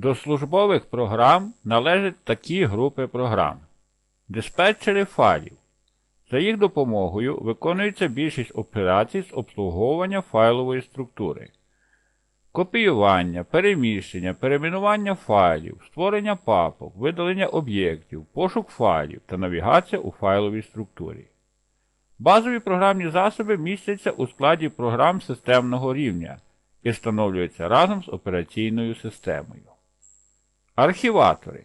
До службових програм належать такі групи програм. Диспетчери файлів. За їх допомогою виконується більшість операцій з обслуговування файлової структури. Копіювання, переміщення, перейменування файлів, створення папок, видалення об'єктів, пошук файлів та навігація у файловій структурі. Базові програмні засоби містяться у складі програм системного рівня і встановлюються разом з операційною системою. Архіватори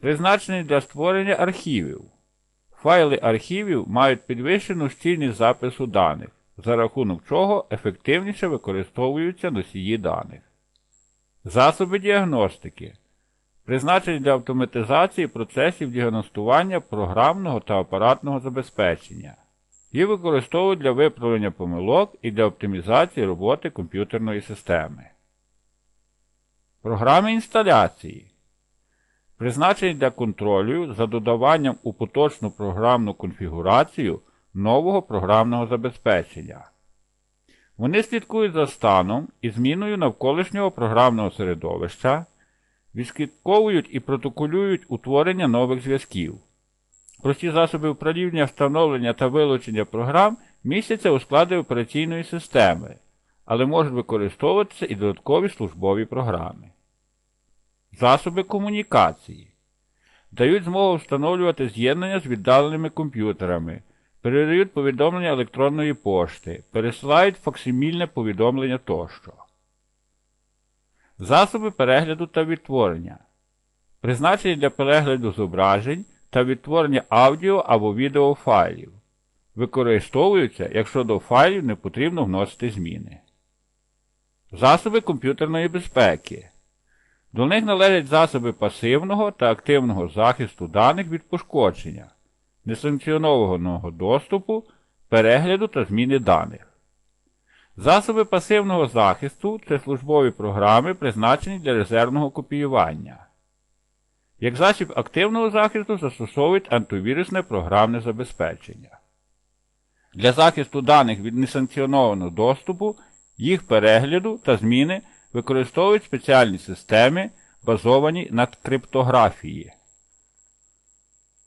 призначені для створення архівів. Файли архівів мають підвищену щільність запису даних, за рахунок чого ефективніше використовуються носії даних. Засоби діагностики призначені для автоматизації процесів діагностування програмного та апаратного забезпечення. Їх використовують для виправлення помилок і для оптимізації роботи комп'ютерної системи. Програми інсталяції призначені для контролю за додаванням у поточну програмну конфігурацію нового програмного забезпечення. Вони слідкують за станом і зміною навколишнього програмного середовища, відслідковують і протоколюють утворення нових зв'язків. Прості засоби управління, встановлення та вилучення програм містяться у складі операційної системи, але можуть використовуватися і додаткові службові програми. Засоби комунікації дають змогу встановлювати з'єднання з віддаленими комп'ютерами, передають повідомлення електронної пошти, пересилають факсимільне повідомлення тощо. Засоби перегляду та відтворення призначені для перегляду зображень та відтворення аудіо або відеофайлів. Використовуються, якщо до файлів не потрібно вносити зміни. Засоби комп'ютерної безпеки. До них належать засоби пасивного та активного захисту даних від пошкодження, несанкціонованого доступу, перегляду та зміни даних. Засоби пасивного захисту це службові програми, призначені для резервного копіювання. Як засіб активного захисту застосовують антивірусне програмне забезпечення. Для захисту даних від несанкціонованого доступу, їх перегляду та зміни використовують спеціальні системи, базовані на криптографії.